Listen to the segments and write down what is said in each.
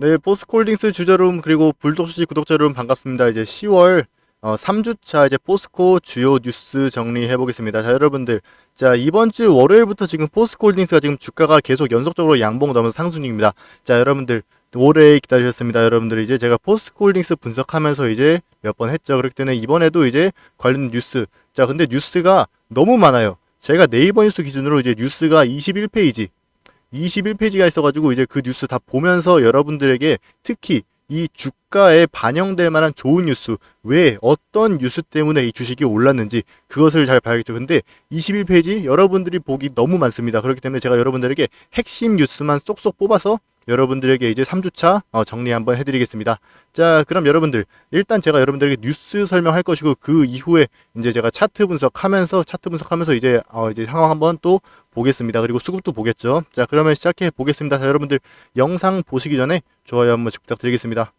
네, 포스코홀딩스 주주 여러분 그리고 불독수지 구독자 여러분 반갑습니다. 이제 10월 어, 3주차 이제 포스코 주요 뉴스 정리해 보겠습니다. 자, 여러분들. 자, 이번 주 월요일부터 지금 포스코홀딩스가 지금 주가가 계속 연속적으로 양봉 넘어서 상승 중입니다. 자, 여러분들 오래 기다리셨습니다. 여러분들 이제 제가 포스코홀딩스 분석하면서 이제 몇 번 했죠. 그렇기 때문에 이번에도 이제 관련 뉴스. 자, 근데 뉴스가 너무 많아요. 제가 네이버 뉴스 기준으로 이제 뉴스가 21페이지 21페이지가 있어가지고 이제 그 뉴스 다 보면서 여러분들에게 특히 이 주가에 반영될 만한 좋은 뉴스, 왜 어떤 뉴스 때문에 이 주식이 올랐는지 그것을 잘 봐야겠죠. 근데 21페이지 여러분들이 보기 너무 많습니다. 그렇기 때문에 제가 여러분들에게 핵심 뉴스만 쏙쏙 뽑아서 여러분들에게 이제 3주차 어, 정리 한번 해드리겠습니다. 자, 그럼 여러분들 일단 제가 여러분들에게 뉴스 설명할 것이고 그 이후에 이제 제가 차트 분석하면서 차트 분석하면서 이제 어, 이제 상황 한번 또 보겠습니다. 그리고 수급도 보겠죠. 자, 그러면 시작해 보겠습니다. 자, 여러분들 영상 보시기 전에 좋아요 한번 부탁드리겠습니다.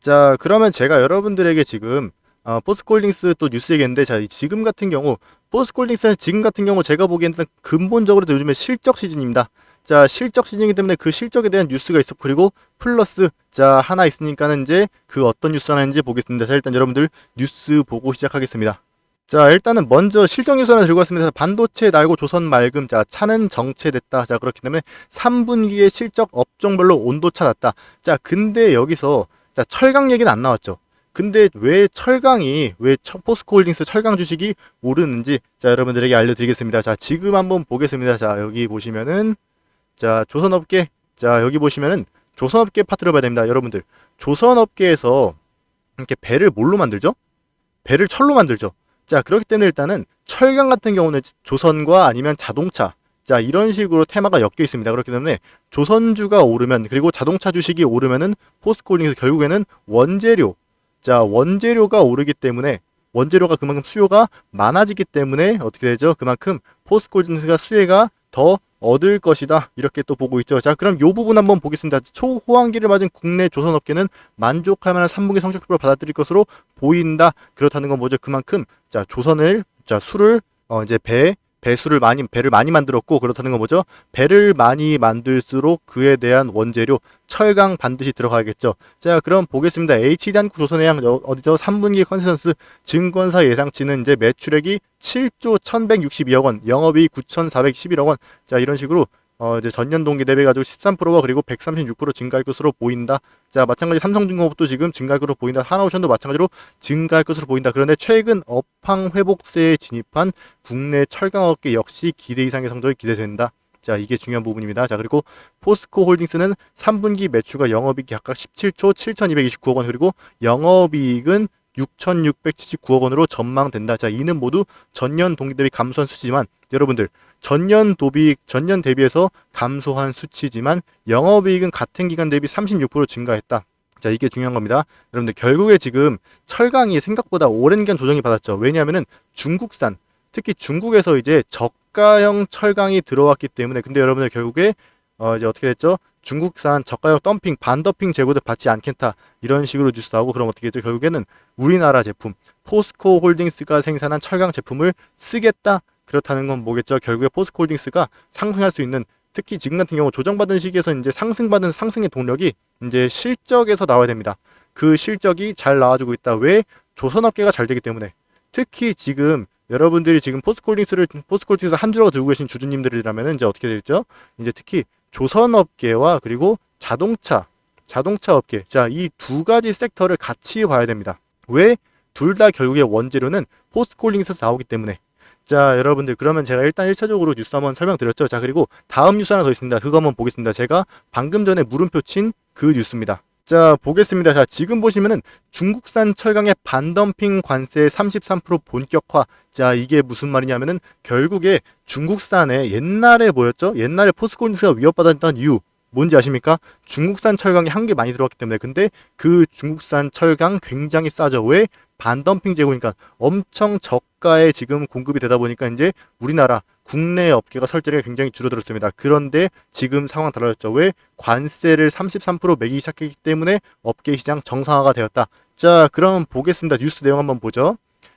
자, 그러면 제가 여러분들에게 지금 어, 포스콜딩스 또 뉴스 얘기했는데 자, 이 지금 같은 경우 포스콜딩스는 지금 같은 경우 제가 보기에는 근본적으로 요즘에 실적 시즌입니다. 자, 실적 시즌이기 때문에 그 실적에 대한 뉴스가 있었고 그리고 플러스 자, 하나 있으니까는 이제 그 어떤 뉴스 하나인지 보겠습니다. 자, 일단 여러분들 뉴스 보고 시작하겠습니다. 자, 일단은 먼저 실적 뉴스 하나 들고 왔습니다. 반도체 날고 조선 맑음. 자, 차는 정체됐다. 자, 그렇기 때문에 3분기의 실적 업종별로 온도차 났다. 자, 근데 여기서 자, 철강 얘기는 안 나왔죠. 근데 왜 철강이 왜 처- 포스코홀딩스 철강 주식이 오르는지 자, 여러분들에게 알려 드리겠습니다. 자, 지금 한번 보겠습니다. 자, 여기 보시면은 자, 조선업계 자, 여기 보시면은 조선업계 파트를 봐야 됩니다. 여러분들. 조선업계에서 이렇게 배를 뭘로 만들죠? 배를 철로 만들죠. 자, 그렇기 때문에 일단은 철강 같은 경우는 조선과 아니면 자동차. 자, 이런 식으로 테마가 엮여 있습니다. 그렇기 때문에 조선주가 오르면 그리고 자동차 주식이 오르면은 포스코홀딩스 결국에는 원재료. 자, 원재료가 오르기 때문에 원재료가 그만큼 수요가 많아지기 때문에 어떻게 되죠? 그만큼 포스코홀딩스가 수혜가 더 얻을 것이다. 이렇게 또 보고 있죠. 자, 그럼 요 부분 한번 보겠습니다. 초호황기를 맞은 국내 조선업계는 만족할 만한 3분기 성적표를 받아들일 것으로 보인다. 그렇다는 건 뭐죠? 그만큼 자, 조선을 자, 술을 어 이제 배 배수를 많이 배를 많이 만들었고 그렇다는 건 뭐죠? 배를 많이 만들수록 그에 대한 원재료 철강 반드시 들어가겠죠. 자, 그럼 보겠습니다. H단국 조선해양 어- 어디죠? 3분기 컨센서스 증권사 예상치는 이제 매출액이 7조 1,162억 원, 영업이익 9,411억 원. 자, 이런 식으로 어 이제 전년 동기 대비 가지고 13%가 그리고 136% 증가할 것으로 보인다. 자, 마찬가지 삼성중공업도 지금 증가할 것으로 보인다. 하나오션도 마찬가지로 증가할 것으로 보인다. 그런데 최근 업황 회복세에 진입한 국내 철강업계 역시 기대 이상의 성적이 기대된다. 자, 이게 중요한 부분입니다. 자, 그리고 포스코 홀딩스는 3분기 매출과 영업이익이 각각 17조 7,229억 원 그리고 영업이익은 6,679억 원으로 전망된다. 자, 이는 모두 전년 동기 대비 감소한 수치지만 여러분들 전년 도비 전년 대비해서 감소한 수치지만 영업이익은 같은 기간 대비 36% 증가했다. 자, 이게 중요한 겁니다. 여러분들 결국에 지금 철강이 생각보다 오랜 기간 조정이 받았죠. 왜냐하면은 중국산 특히 중국에서 이제 저가형 철강이 들어왔기 때문에 근데 여러분들 결국에 어 이제 어떻게 됐죠? 중국산 저가형 덤핑 반더핑 재고도 받지 않겠다 이런 식으로 뉴스 나오고 그럼 어떻게 됐죠? 결국에는 우리나라 제품 포스코 홀딩스가 생산한 철강 제품을 쓰겠다 그렇다는 건 뭐겠죠? 결국에 포스코 홀딩스가 상승할 수 있는 특히 지금 같은 경우 조정받은 시기에서 이제 상승받은 상승의 동력이 이제 실적에서 나와야 됩니다. 그 실적이 잘 나와주고 있다. 왜? 조선업계가 잘 되기 때문에. 특히 지금 여러분들이 지금 포스콜딩스를 포스콜딩스 한 주라고 들고 계신 주주님들이라면 이제 어떻게 되겠죠? 이제 특히 조선업계와 그리고 자동차, 자동차 업계. 자, 이 두 가지 섹터를 같이 봐야 됩니다. 왜? 둘 다 결국에 원재료는 포스콜딩스에서 나오기 때문에. 자, 여러분들 그러면 제가 일단 1차적으로 뉴스 한번 설명드렸죠. 자, 그리고 다음 뉴스 하나 더 있습니다. 그거 한번 보겠습니다. 제가 방금 전에 물음표 친 그 뉴스입니다. 자, 보겠습니다. 자, 지금 보시면은 중국산 철강의 반덤핑 관세 33% 본격화. 자, 이게 무슨 말이냐면은 결국에 중국산에 옛날에 뭐였죠? 옛날에 포스코인스가 위협받았던 이유 뭔지 아십니까? 중국산 철강이 한 개 많이 들어왔기 때문에 근데 그 중국산 철강 굉장히 싸죠. 왜? 반덤핑 재고니까 엄청 저가에 지금 공급이 되다 보니까 이제 우리나라 국내 업계가 설제가 굉장히 줄어들었습니다. 그런데 지금 상황 달라졌죠. 왜? 관세를 33% 매기기 시작했기 때문에 업계 시장 정상화가 되었다. 자, 그럼 보겠습니다. 뉴스 내용 한번 보죠.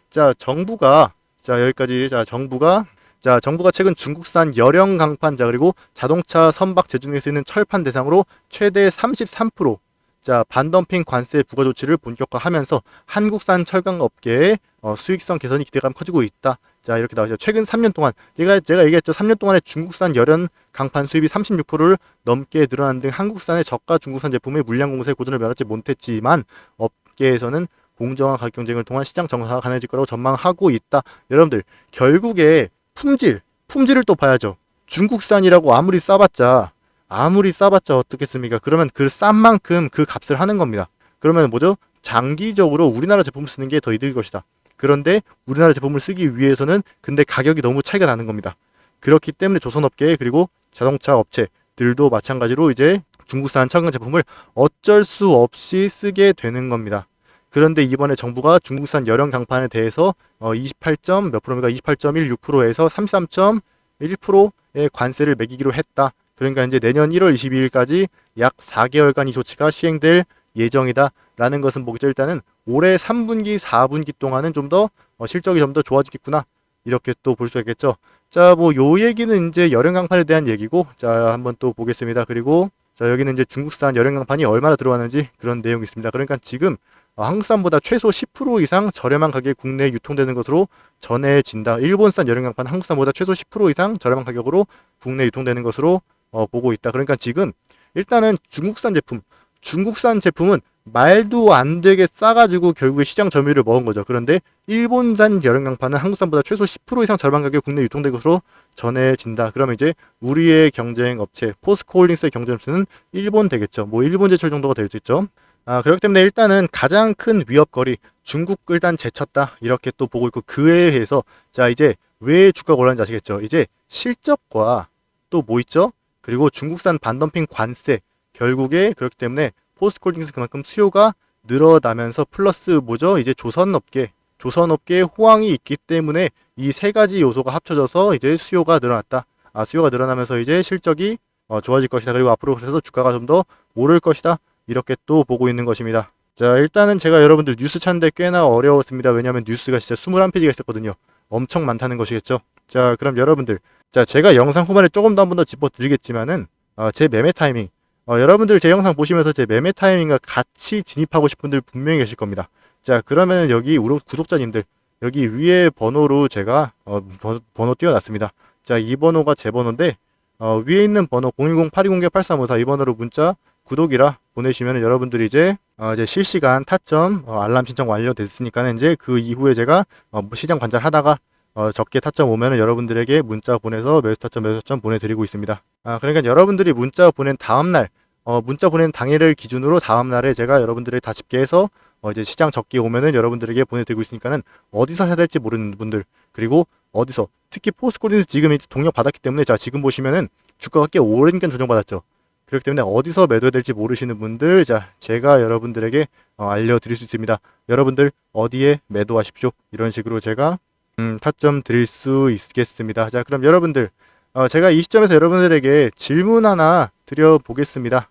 자, 정부가 자, 여기까지 자, 정부가 자, 정부가 최근 중국산 열형 강판 자 그리고 자동차 선박 제조 등에 쓰이는 철판 대상으로 최대 33% 자 반덤핑 관세 부과 조치를 본격화하면서 한국산 철강 업계의 어, 수익성 개선이 기대감 커지고 있다. 자 이렇게 나오죠. 최근 3년 동안 제가 제가 얘기했죠. 3년 동안에 중국산 열연 강판 수입이 36%를 넘게 늘어난 등 한국산의 저가 중국산 제품의 물량 공세에 고전을 면하지 못했지만 업계에서는 공정한 가격 경쟁을 통한 시장 정상화가 가능해질 거라고 전망하고 있다. 여러분들 결국에 품질 품질을 또 봐야죠. 중국산이라고 아무리 싸봤자 아무리 싸봤자 어떻겠습니까? 그러면 그 싼 만큼 그 값을 하는 겁니다. 그러면 뭐죠? 장기적으로 우리나라 제품 쓰는 게 더 이득일 것이다. 그런데 우리나라 제품을 쓰기 위해서는 근데 가격이 너무 차이가 나는 겁니다. 그렇기 때문에 조선업계 그리고 자동차 업체들도 마찬가지로 이제 중국산 첨가 제품을 어쩔 수 없이 쓰게 되는 겁니다. 그런데 이번에 정부가 중국산 열연 강판에 대해서 어 28점 몇 프로입니까? 28.16%에서 33.1%의 관세를 매기기로 했다. 그러니까 이제 내년 1월 22일까지 약 4개월간 이 조치가 시행될 예정이다라는 것은 뭐겠죠? 일단은 올해 3분기, 4분기 동안은 좀 더 실적이 좀 더 좋아지겠구나. 이렇게 또 볼 수 있겠죠. 자, 뭐 요 얘기는 이제 열연 강판에 대한 얘기고 자, 한번 또 보겠습니다. 그리고 자, 여기는 이제 중국산 열연 강판이 얼마나 들어왔는지 그런 내용이 있습니다. 그러니까 지금 어, 한국산보다 최소 10% 이상 저렴한 가격에 국내에 유통되는 것으로 전해진다. 일본산 열연 강판 한국산보다 최소 10% 이상 저렴한 가격으로 국내에 유통되는 것으로 어, 보고 있다. 그러니까 지금 일단은 중국산 제품, 중국산 제품은 말도 안 되게 싸가지고 결국에 시장 점유율을 먹은 거죠. 그런데 일본산 열연 강판은 한국산보다 최소 10% 이상 저렴한 가격에 국내 유통된 것으로 전해진다. 그러면 이제 우리의 경쟁 업체 포스코홀딩스의 경쟁 업체는 일본 되겠죠. 뭐 일본 제철 정도가 될수 있죠. 아, 그렇기 때문에 일단은 가장 큰 위협거리 중국 일단 제쳤다 이렇게 또 보고 있고 그에 의해서 자 이제 왜 주가가 올랐는지 아시겠죠? 이제 실적과 또 뭐 있죠? 그리고 중국산 반덤핑 관세 결국에 그렇기 때문에 포스코홀딩스 그만큼 수요가 늘어나면서 플러스 뭐죠? 이제 조선업계 조선업계의 호황이 있기 때문에 이 세 가지 요소가 합쳐져서 이제 수요가 늘어났다. 아 수요가 늘어나면서 이제 실적이 어, 좋아질 것이다. 그리고 앞으로 그래서 주가가 좀 더 오를 것이다. 이렇게 또 보고 있는 것입니다. 자 일단은 제가 여러분들 뉴스 찾는데 꽤나 어려웠습니다. 왜냐하면 뉴스가 진짜 21페이지가 있었거든요. 엄청 많다는 것이겠죠. 자 그럼 여러분들 자 제가 영상 후반에 조금 더 한 번 더 짚어드리겠지만은 어, 제 매매 타이밍 어, 여러분들 제 영상 보시면서 제 매매 타이밍과 같이 진입하고 싶은 분들 분명히 계실 겁니다. 자 그러면 여기 우리 구독자님들 여기 위에 번호로 제가 어, 번, 번호 띄워놨습니다. 자 이 번호가 제 번호인데 어, 위에 있는 번호 010-8209-8354 이 번호로 문자 구독이라 보내시면 여러분들이 이제 어, 이제 실시간 타점 어, 알람 신청 완료됐으니까는 이제 그 이후에 제가 어, 뭐 시장 관찰하다가 어, 적게 타점 오면은 여러분들에게 문자 보내서 매수 타점 매수 타점 보내드리고 있습니다. 아 그러니까 여러분들이 문자 보낸 다음 날 어, 문자 보낸 당일을 기준으로 다음 날에 제가 여러분들을 다 집계해서 어, 이제 시장 적기 오면은 여러분들에게 보내드리고 있으니까는 어디서 사야 될지 모르는 분들 그리고 어디서 특히 포스코린스 지금 이제 동력 받았기 때문에 자 지금 보시면은 주가가 꽤 오랜 기간 조정받았죠. 그렇기 때문에 어디서 매도해야 될지 모르시는 분들 자 제가 여러분들에게 어, 알려드릴 수 있습니다. 여러분들 어디에 매도하십시오. 이런 식으로 제가 음, 타점 드릴 수 있겠습니다. 자 그럼 여러분들 어, 제가 이 시점에서 여러분들에게 질문 하나 드려보겠습니다.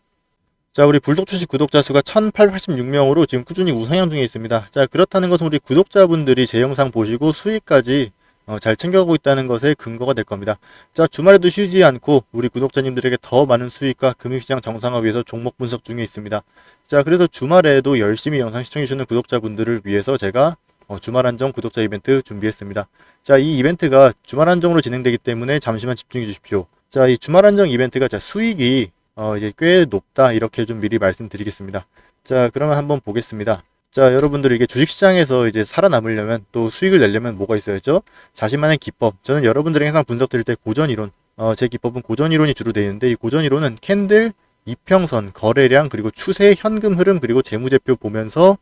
자, 우리 불독 주식 구독자 수가 1886명으로 지금 꾸준히 우상향 중에 있습니다. 자, 그렇다는 것은 우리 구독자분들이 제 영상 보시고 수익까지 어, 잘 챙겨가고 있다는 것에 근거가 될 겁니다. 자, 주말에도 쉬지 않고 우리 구독자님들에게 더 많은 수익과 금융시장 정상화 위해서 종목 분석 중에 있습니다. 자, 그래서 주말에도 열심히 영상 시청해주시는 구독자분들을 위해서 제가 어, 주말 한정 구독자 이벤트 준비했습니다. 자, 이 이벤트가 주말 한정으로 진행되기 때문에 잠시만 집중해 주십시오. 자, 이 주말 한정 이벤트가 자, 수익이 어, 이제 꽤 높다 이렇게 좀 미리 말씀드리겠습니다. 자, 그러면 한번 보겠습니다. 자, 여러분들 이게 주식시장에서 이제 살아남으려면 또 수익을 내려면 뭐가 있어야죠? 자신만의 기법. 저는 여러분들에게 항상 분석 드릴 때 고전 이론. 어, 제 기법은 고전 이론이 주로 되어 있는데 이 고전 이론은 캔들, 이평선, 거래량, 그리고 추세, 현금 흐름, 그리고 재무제표 보면서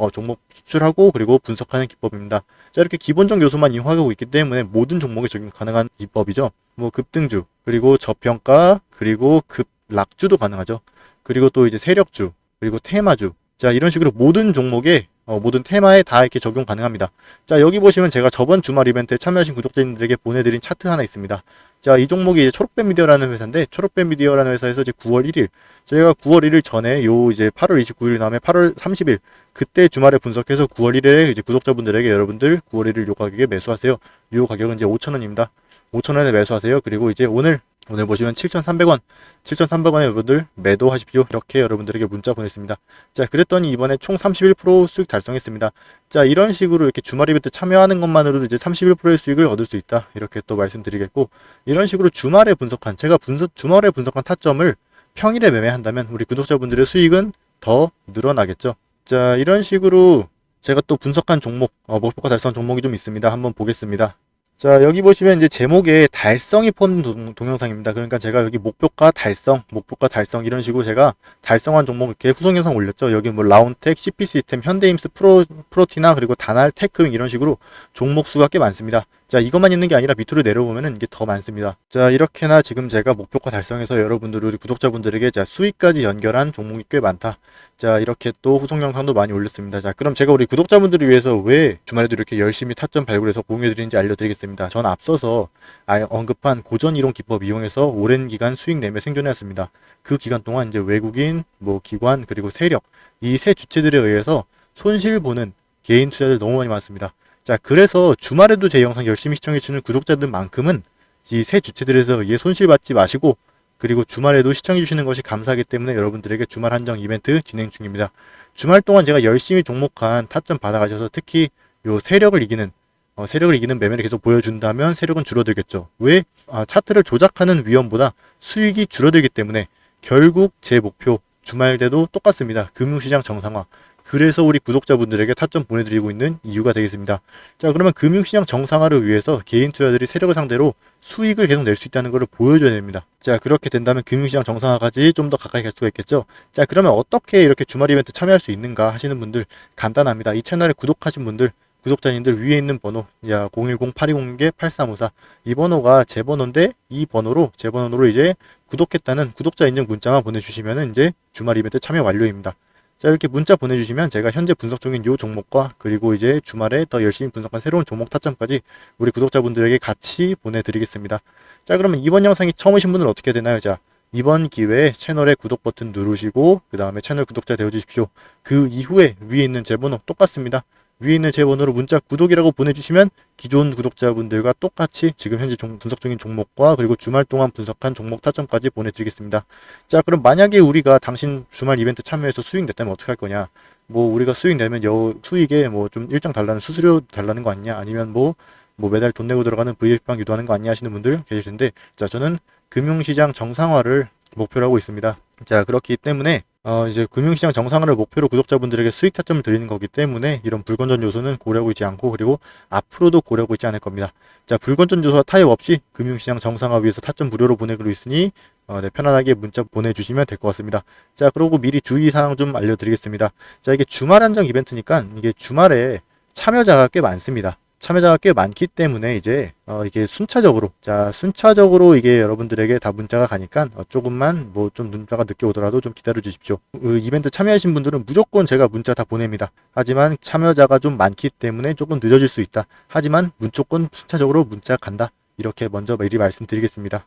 어, 종목 추출하고 그리고 분석하는 기법입니다. 자, 이렇게 기본적 요소만 이용하고 있기 때문에 모든 종목에 적용 가능한 기법이죠. 뭐 급등주, 그리고 저평가, 그리고 급락주도 가능하죠. 그리고 또 이제 세력주, 그리고 테마주. 자, 이런 식으로 모든 종목에 어, 모든 테마에 다 이렇게 적용 가능합니다. 자, 여기 보시면 제가 저번 주말 이벤트에 참여하신 구독자님들에게 보내드린 차트 하나 있습니다. 자, 이 종목이 이제 초록뱀 미디어라는 회사인데, 초록뱀 미디어라는 회사에서 이제 9월 1일, 저희가 9월 1일 전에 요 이제 8월 29일 다음에 8월 30일, 그때 주말에 분석해서 9월 1일에 이제 구독자분들에게 여러분들 9월 1일 요 가격에 매수하세요. 요 가격은 이제 5,000원입니다. 5,000원에 매수하세요. 그리고 이제 오늘 오늘 보시면 7,300원, 7,300원에 여러분들 매도하십시오. 이렇게 여러분들에게 문자 보냈습니다. 자, 그랬더니 이번에 총 31% 수익 달성했습니다. 자, 이런 식으로 이렇게 주말 이벤트 참여하는 것만으로도 이제 31%의 수익을 얻을 수 있다. 이렇게 또 말씀드리겠고, 이런 식으로 주말에 분석한, 제가 분석, 주말에 분석한 타점을 평일에 매매한다면 우리 구독자분들의 수익은 더 늘어나겠죠. 자, 이런 식으로 제가 또 분석한 종목, 어, 목표가 달성 종목이 좀 있습니다. 한번 보겠습니다. 자, 여기 보시면 이제 제목에 달성이 폰 동, 동영상입니다. 그러니까 제가 여기 목표가 달성, 목표가 달성 이런 식으로 제가 달성한 종목 이렇게 후속 영상 올렸죠. 여기 뭐 라운텍, CP 시스템, 현대임스, 프로, 프로티나 그리고 다날, 테크윙 이런 식으로 종목 수가 꽤 많습니다. 자, 이것만 있는 게 아니라 밑으로 내려보면은 이게 더 많습니다. 자, 이렇게나 지금 제가 목표가 달성해서 여러분들, 우리 구독자분들에게 자, 수익까지 연결한 종목이 꽤 많다. 자, 이렇게 또 후속 영상도 많이 올렸습니다. 자, 그럼 제가 우리 구독자분들을 위해서 왜 주말에도 이렇게 열심히 타점 발굴해서 공유해드리는지 알려드리겠습니다. 전 앞서서 아- 언급한 고전 이론 기법 이용해서 오랜 기간 수익 내며 생존해왔습니다. 그 기간 동안 이제 외국인, 뭐 기관, 그리고 세력, 이 세 주체들에 의해서 손실 보는 개인 투자들 너무 많이 많습니다. 자, 그래서 주말에도 제 영상 열심히 시청해주시는 구독자들만큼은 이 세 주체들에서 얘 손실 받지 마시고 그리고 주말에도 시청해주시는 것이 감사하기 때문에 여러분들에게 주말 한정 이벤트 진행 중입니다. 주말 동안 제가 열심히 종목한 타점 받아가셔서 특히 요 세력을 이기는 어, 세력을 이기는 매매를 계속 보여준다면 세력은 줄어들겠죠. 왜? 아, 차트를 조작하는 위험보다 수익이 줄어들기 때문에 결국 제 목표 주말대도 똑같습니다. 금융시장 정상화. 그래서 우리 구독자분들에게 타점 보내드리고 있는 이유가 되겠습니다. 자, 그러면 금융시장 정상화를 위해서 개인 투자들이 세력을 상대로 수익을 계속 낼 수 있다는 것을 보여줘야 됩니다. 자, 그렇게 된다면 금융시장 정상화까지 좀 더 가까이 갈 수가 있겠죠. 자, 그러면 어떻게 이렇게 주말 이벤트 참여할 수 있는가 하시는 분들 간단합니다. 이 채널에 구독하신 분들 구독자님들 위에 있는 번호 야 010-820-8354 이 번호가 제 번호인데 이 번호로 제 번호로 이제 구독했다는 구독자 인증 문자만 보내주시면 이제 주말 이벤트 참여 완료입니다. 자 이렇게 문자 보내주시면 제가 현재 분석 중인 요 종목과 그리고 이제 주말에 더 열심히 분석한 새로운 종목 타점까지 우리 구독자분들에게 같이 보내드리겠습니다. 자 그러면 이번 영상이 처음 오신 분은 어떻게 되나요? 자 이번 기회에 채널에 구독 버튼 누르시고 그 다음에 채널 구독자 되어주십시오. 그 이후에 위에 있는 제 번호 똑같습니다. 위에 있는 제 번호로 문자 구독이라고 보내주시면 기존 구독자분들과 똑같이 지금 현재 종- 분석 중인 종목과 그리고 주말 동안 분석한 종목 타점까지 보내드리겠습니다. 자, 그럼 만약에 우리가 당신 주말 이벤트 참여해서 수익 냈다면 어떻게 할 거냐? 뭐 우리가 수익 내면 여 수익에 뭐 좀 일정 달라는 수수료 달라는 거 아니냐? 아니면 뭐뭐 매달 돈 내고 들어가는 VF방 유도하는 거 아니냐 하시는 분들 계실 텐데 자 저는 금융시장 정상화를 목표로 하고 있습니다. 자 그렇기 때문에 어 이제 금융시장 정상화를 목표로 구독자분들에게 수익 타점을 드리는 거기 때문에 이런 불건전 요소는 고려하고 있지 않고 그리고 앞으로도 고려하고 있지 않을 겁니다. 자 불건전 요소와 타협 없이 금융시장 정상화 위해서 타점 무료로 보내기로 있으니 어, 네, 편안하게 문자 보내주시면 될 것 같습니다. 자 그리고 미리 주의사항 좀 알려드리겠습니다. 자 이게 주말 한정 이벤트니까 이게 주말에 참여자가 꽤 많습니다. 참여자가 꽤 많기 때문에 이제 어 이게 순차적으로 자 순차적으로 이게 여러분들에게 다 문자가 가니까 어 조금만 뭐 좀 문자가 늦게 오더라도 좀 기다려 주십시오. 그 이벤트 참여하신 분들은 무조건 제가 문자 다 보냅니다. 하지만 참여자가 좀 많기 때문에 조금 늦어질 수 있다. 하지만 무조건 순차적으로 문자 간다. 이렇게 먼저 미리 말씀드리겠습니다.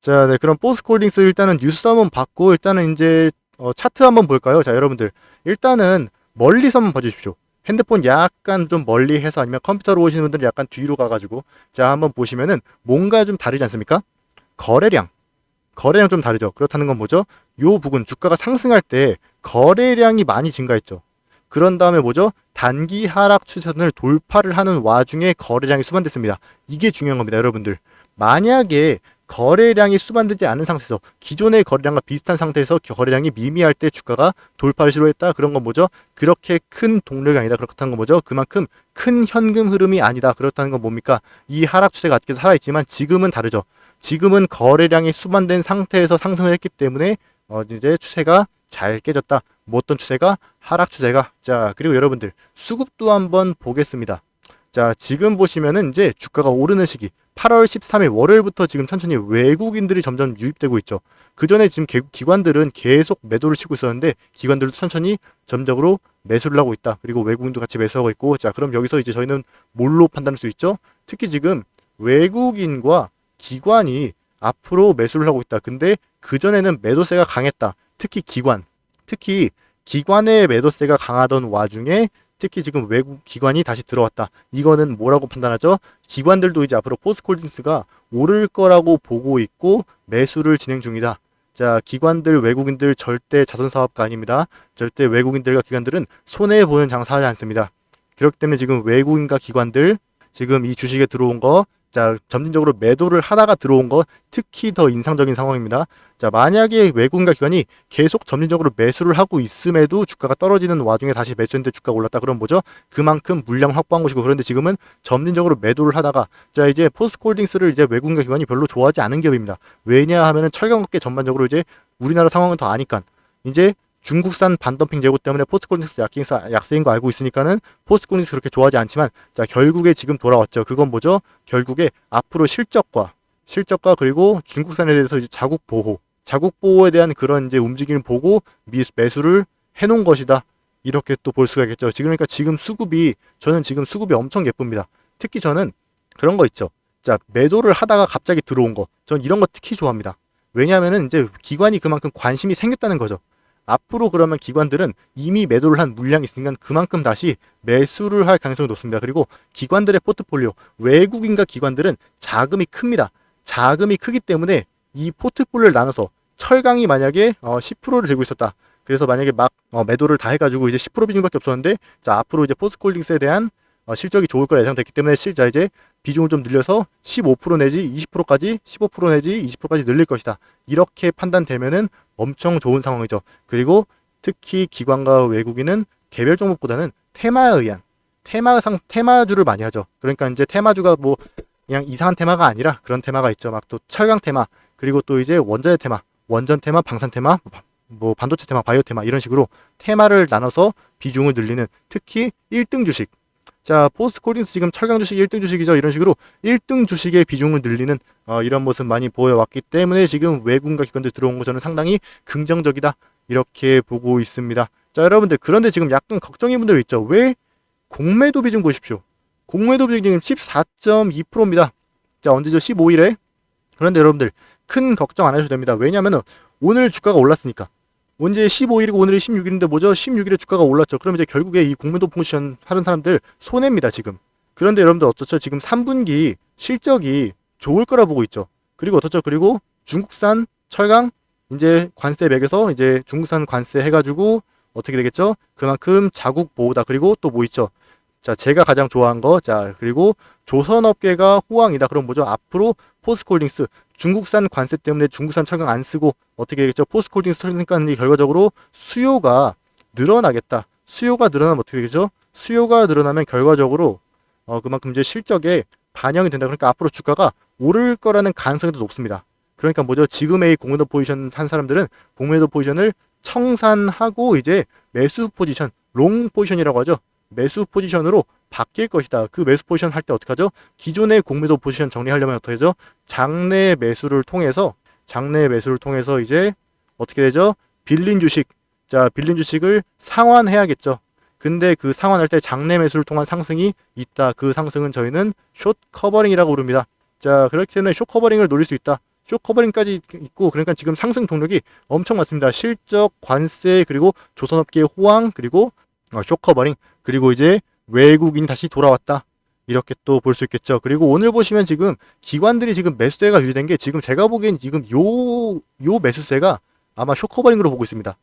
자, 네, 그럼 포스콜딩스 일단은 뉴스 한번 받고 일단은 이제 어, 차트 한번 볼까요? 자, 여러분들 일단은 멀리서 한번 봐주십시오. 핸드폰 약간 좀 멀리 해서 아니면 컴퓨터로 오시는 분들은 약간 뒤로 가가지고 자 한번 보시면은 뭔가 좀 다르지 않습니까? 거래량 거래량 좀 다르죠. 그렇다는 건 뭐죠? 요 부분 주가가 상승할 때 거래량이 많이 증가했죠. 그런 다음에 뭐죠? 단기 하락 추세선을 돌파를 하는 와중에 거래량이 수반됐습니다. 이게 중요한 겁니다, 여러분들. 만약에 거래량이 수반되지 않은 상태에서 기존의 거래량과 비슷한 상태에서 거래량이 미미할 때 주가가 돌파를 시도했다. 그런 건 뭐죠? 그렇게 큰 동력이 아니다. 그렇다는 건 뭐죠? 그만큼 큰 현금 흐름이 아니다. 그렇다는 건 뭡니까? 이 하락 추세가 아직 살아있지만 지금은 다르죠. 지금은 거래량이 수반된 상태에서 상승을 했기 때문에 어 이제 추세가 잘 깨졌다. 뭐 어떤 추세가 하락 추세가 자 그리고 여러분들 수급도 한번 보겠습니다. 자 지금 보시면은 이제 주가가 오르는 시기 8월 13일 월요일부터 지금 천천히 외국인들이 점점 유입되고 있죠. 그 전에 지금 개- 기관들은 계속 매도를 치고 있었는데 기관들도 천천히 점적으로 매수를 하고 있다. 그리고 외국인도 같이 매수하고 있고 자 그럼 여기서 이제 저희는 뭘로 판단할 수 있죠? 특히 지금 외국인과 기관이 앞으로 매수를 하고 있다. 근데 그 전에는 매도세가 강했다. 특히 기관, 특히 기관의 매도세가 강하던 와중에 특히 지금 외국 기관이 다시 들어왔다. 이거는 뭐라고 판단하죠? 기관들도 이제 앞으로 포스콜딩스가 오를 거라고 보고 있고 매수를 진행 중이다. 자, 기관들, 외국인들 절대 자선 사업가 아닙니다. 절대 외국인들과 기관들은 손해 보는 장사하지 않습니다. 그렇기 때문에 지금 외국인과 기관들 지금 이 주식에 들어온 거 자, 점진적으로 매도를 하다가 들어온 거 특히 더 인상적인 상황입니다. 자, 만약에 외국인과 기관이 계속 점진적으로 매수를 하고 있음에도 주가가 떨어지는 와중에 다시 매수했는데 주가가 올랐다 그럼 뭐죠? 그만큼 물량 확보한 것이고 그런데 지금은 점진적으로 매도를 하다가 자, 이제 포스코홀딩스를 이제 외국인과 기관이 별로 좋아하지 않은 기업입니다. 왜냐 하면은 철강업계 전반적으로 이제 우리나라 상황은 더 아니까 이제 중국산 반덤핑 재고 때문에 포스코홀딩스 약세인, 거 알고 있으니까는 포스코홀딩스 그렇게 좋아하지 않지만 자 결국에 지금 돌아왔죠. 그건 뭐죠? 결국에 앞으로 실적과 실적과 그리고 중국산에 대해서 이제 자국 보호, 자국 보호에 대한 그런 이제 움직임을 보고 미, 매수를 해놓은 것이다. 이렇게 또 볼 수가 있겠죠. 지금 그러니까 지금 수급이 저는 지금 수급이 엄청 예쁩니다. 특히 저는 그런 거 있죠. 자 매도를 하다가 갑자기 들어온 거, 전 이런 거 특히 좋아합니다. 왜냐하면은 이제 기관이 그만큼 관심이 생겼다는 거죠. 앞으로 그러면 기관들은 이미 매도를 한 물량이 있으니까 그만큼 다시 매수를 할 가능성이 높습니다. 그리고 기관들의 포트폴리오, 외국인과 기관들은 자금이 큽니다. 자금이 크기 때문에 이 포트폴리오를 나눠서 철강이 만약에 어, 10%를 들고 있었다. 그래서 만약에 막 어, 매도를 다 해가지고 이제 10% 비중밖에 없었는데 자 앞으로 이제 포스콜딩스에 대한 어, 실적이 좋을 거라 예상됐기 때문에 실자 이제 비중을 좀 늘려서 15% 내지 20%까지 15% 내지 20%까지 늘릴 것이다. 이렇게 판단되면은 엄청 좋은 상황이죠. 그리고 특히 기관과 외국인은 개별 종목보다는 테마에 의한 테마 상 테마주를 많이 하죠. 그러니까 이제 테마주가 뭐 그냥 이상한 테마가 아니라 그런 테마가 있죠. 막 또 철강 테마 그리고 또 이제 원자재 테마, 원전 테마, 방산 테마, 뭐 반도체 테마, 바이오 테마 이런 식으로 테마를 나눠서 비중을 늘리는 특히 1등 주식 자, 포스코딩스 지금 철강 주식 1등 주식이죠. 이런 식으로 1등 주식의 비중을 늘리는 어, 이런 모습 많이 보여왔기 때문에 지금 외국인과 기관들 들어온 거 저는 상당히 긍정적이다. 이렇게 보고 있습니다. 자, 여러분들 그런데 지금 약간 걱정인 분들 있죠. 왜 공매도 비중 보십시오. 공매도 비중 지금 14.2%입니다. 자, 언제죠? 15일에. 그런데 여러분들 큰 걱정 안 하셔도 됩니다. 왜냐하면 오늘 주가가 올랐으니까. 언제 15일이고 오늘이 16일인데 뭐죠? 16일에 주가가 올랐죠. 그럼 이제 결국에 이 공매도 포지션 하는 사람들 손해입니다, 지금. 그런데 여러분들 어떻죠? 지금 3분기 실적이 좋을 거라 보고 있죠. 그리고 어떻죠? 그리고 중국산 철강 이제 관세 맥에서 이제 중국산 관세 해가지고 어떻게 되겠죠? 그만큼 자국 보호다. 그리고 또 뭐 있죠? 자, 제가 가장 좋아한 거. 자, 그리고 조선업계가 호황이다. 그럼 뭐죠? 앞으로 포스콜딩스 중국산 관세 때문에 중국산 철강 안 쓰고 어떻게 되겠죠? 포스콜딩스 설니까 결과적으로 수요가 늘어나겠다. 수요가 늘어나면 어떻게 되겠죠? 수요가 늘어나면 결과적으로 어, 그만큼 이제 실적에 반영이 된다. 그러니까 앞으로 주가가 오를 거라는 가능성이 더 높습니다. 그러니까 뭐죠? 지금의 공매도 포지션 한 사람들은 공매도 포지션을 청산하고 이제 매수 포지션, 롱 포지션이라고 하죠. 매수 포지션으로 바뀔 것이다. 그 매수 포지션 할 때 어떻게 하죠? 기존의 공매도 포지션 정리하려면 어떻게 하죠? 장내 매수를 통해서 장내 매수를 통해서 이제 어떻게 되죠? 빌린 주식. 자, 빌린 주식을 상환해야겠죠. 근데 그 상환할 때 장내 매수를 통한 상승이 있다. 그 상승은 저희는 숏 커버링이라고 부릅니다. 자, 그렇기 때문에 숏 커버링을 노릴 수 있다. 숏 커버링까지 있고 그러니까 지금 상승 동력이 엄청 많습니다. 실적, 관세, 그리고 조선업계의 호황, 그리고 어, 숏 커버링, 그리고 이제 외국인이 다시 돌아왔다. 이렇게 또 볼 수 있겠죠. 그리고 오늘 보시면 지금 기관들이 지금 매수세가 유지된 게 지금 제가 보기엔 지금 요, 요 매수세가 아마 쇼커버링으로 보고 있습니다.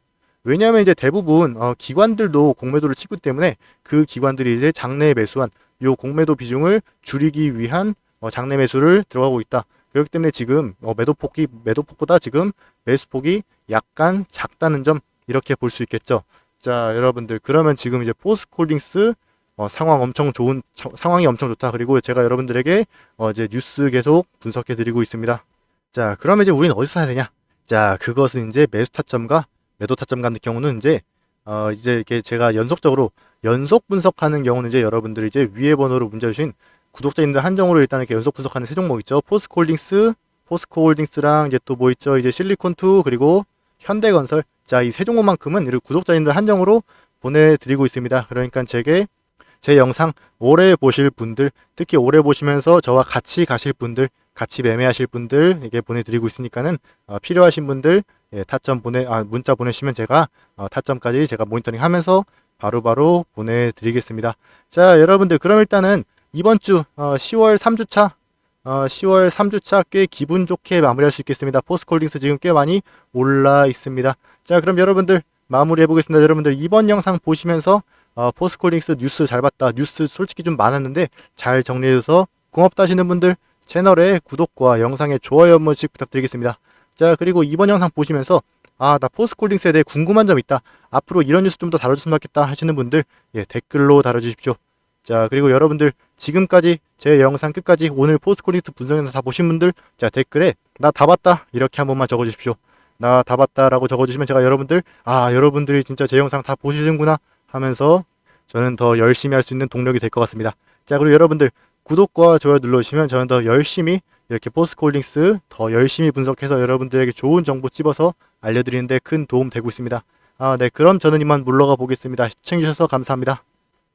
왜냐하면 이제 대부분 어, 기관들도 공매도를 치기 때문에 그 기관들이 이제 장내 매수한 요 공매도 비중을 줄이기 위한 어, 장내 매수를 들어가고 있다. 그렇기 때문에 지금 어, 매도폭이 매도폭보다 지금 매수폭이 약간 작다는 점 이렇게 볼 수 있겠죠. 자 여러분들 그러면 지금 이제 포스콜딩스 어, 상황 엄청 좋은 저, 상황이 엄청 좋다. 그리고 제가 여러분들에게 어, 이제 뉴스 계속 분석해 드리고 있습니다. 자, 그러면 이제 우리는 어디서 사야 되냐? 자, 그것은 이제 매수 타점과 매도 타점 같은 경우는 이제 어, 이제 이렇게 제가 연속적으로 연속 분석하는 경우는 이제 여러분들이 이제 위에 번호로 문자 주신 구독자님들 한정으로 일단 이렇게 연속 분석하는 세 종목 있죠. 포스코홀딩스, 포스코홀딩스랑 이제 또 뭐 있죠? 이제 실리콘2 그리고 현대건설. 자, 이 세 종목만큼은 이를 구독자님들 한정으로 보내드리고 있습니다. 그러니까 제게 제 영상 오래 보실 분들, 특히 오래 보시면서 저와 같이 가실 분들, 같이 매매하실 분들 에게 보내드리고 있으니까는 어, 필요하신 분들 예, 타점 보내 아, 문자 보내시면 제가 어, 타점까지 제가 모니터링하면서 바로바로 보내드리겠습니다. 자 여러분들 그럼 일단은 이번 주 어, 10월 3주차 어, 10월 3주차 꽤 기분 좋게 마무리할 수 있겠습니다. 포스콜딩스 지금 꽤 많이 올라 있습니다. 자, 그럼 여러분들 마무리 해 보겠습니다. 여러분들 이번 영상 보시면서 어, 포스콜딩스 뉴스 잘 봤다. 뉴스 솔직히 좀 많았는데 잘 정리해줘서 고맙다 하시는 분들 채널에 구독과 영상에 좋아요 한 번씩 부탁드리겠습니다. 자, 그리고 이번 영상 보시면서 아, 나 포스콜딩스에 대해 궁금한 점 있다. 앞으로 이런 뉴스 좀 더 다뤄줬으면 좋겠다 하시는 분들 예, 댓글로 달아주십시오. 자, 그리고 여러분들 지금까지 제 영상 끝까지 오늘 포스콜딩스 분석 영상 다 보신 분들 자, 댓글에 나 다 봤다 이렇게 한 번만 적어주십시오. 나 다 봤다라고 적어주시면 제가 여러분들 아, 여러분들이 진짜 제 영상 다 보시는구나 하면서 저는 더 열심히 할 수 있는 동력이 될 것 같습니다. 자, 그리고 여러분들 구독과 좋아요 눌러주시면 저는 더 열심히 이렇게 포스콜딩스 더 열심히 분석해서 여러분들에게 좋은 정보 찝어서 알려드리는데 큰 도움 되고 있습니다. 아, 네. 그럼 저는 이만 물러가 보겠습니다. 시청해주셔서 감사합니다.